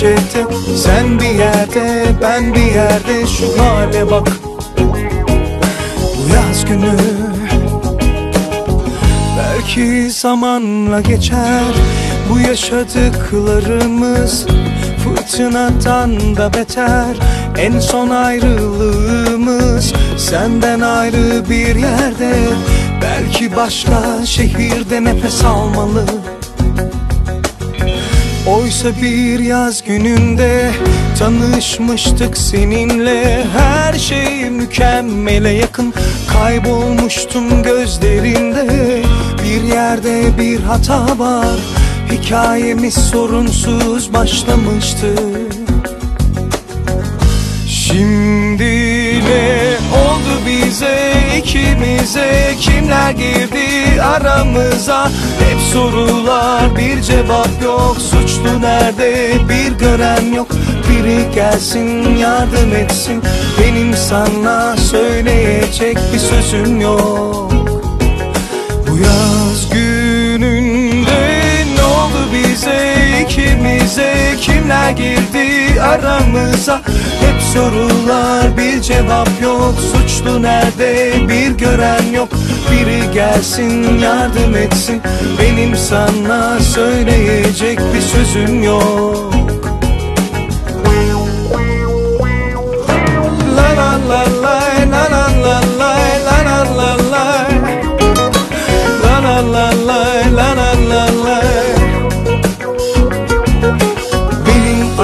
köşede Sen bir yerde ben bir yerde Şu hale bak. Bu yaz günü Belki zamanla geçer. Bu yaşadıklarımız Fırtınadan da beter. En son ayrılığımız Senden ayrı bir yerde. Belki başka şehirde nefes almalı Oysa bir yaz gününde tanışmıştık seninle. Her şey mükemmele yakın. Kaybolmuştum gözlerinde. Bir yerde bir hata var. Hikayemiz sorunsuz başlamıştı. Şimdi ikimize Kimler girdi aramıza? Hep sorular bir cevap yok. Suçlu nerede? Bir gören yok. Biri gelsin yardım etsin. Benim sana söyleyecek bir sözüm yok. Bu yaz gününde ne oldu bize? İkimize Kimler girdi aramıza. Hep sorular bir cevap yok. Suçlu nerede? Bir gören yok. Biri gelsin yardım etsin. Benim sana söyleyecek bir sözüm yok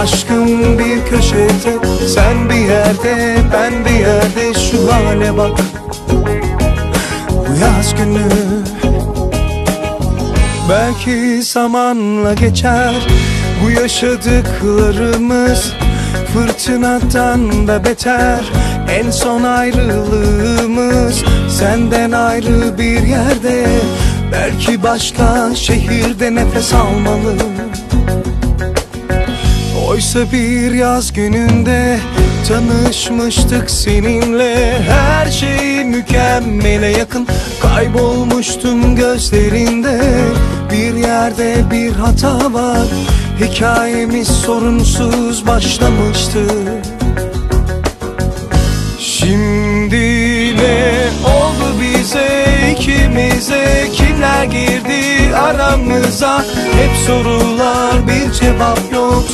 aşkım bir köşede Sen bir yerde ben bir yerde Şu hale bak. Bu yaz günü Belki zamanla geçer. Bu yaşadıklarımız Fırtınadan da beter. En son ayrılığımız Senden ayrı bir yerde. Belki başka şehirde nefes almalı Oysa bir yaz gününde tanışmıştık seninle. Her şey mükemmele yakın. Kaybolmuştum gözlerinde. Bir yerde bir hata var. Hikayemiz sorunsuz başlamıştı. Şimdi ne oldu bize ikimize. Kimler girdi aramıza? Hep sorular bir cevap yok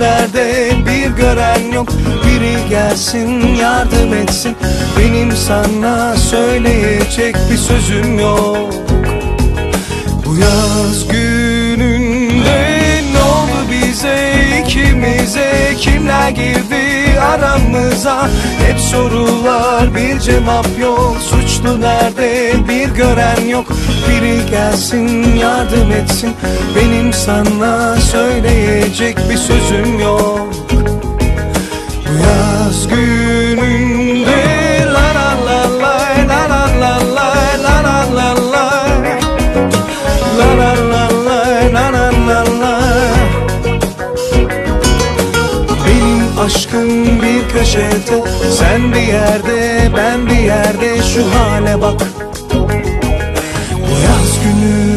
nerede? Bir gören yok. Biri gelsin yardım etsin. Benim sana söyleyecek bir sözüm yok. Bu yaz gününde Kimler girdi aramıza? Hep sorular bir cevap yok. Suçlu nerede? Bir gören yok. Biri gelsin yardım etsin. Benim sana söyleyecek bir sözüm yok. Bu yaz gününde aşkın bir köşede Sen bir yerde ben bir yerde şu hale bak. Bu yaz günü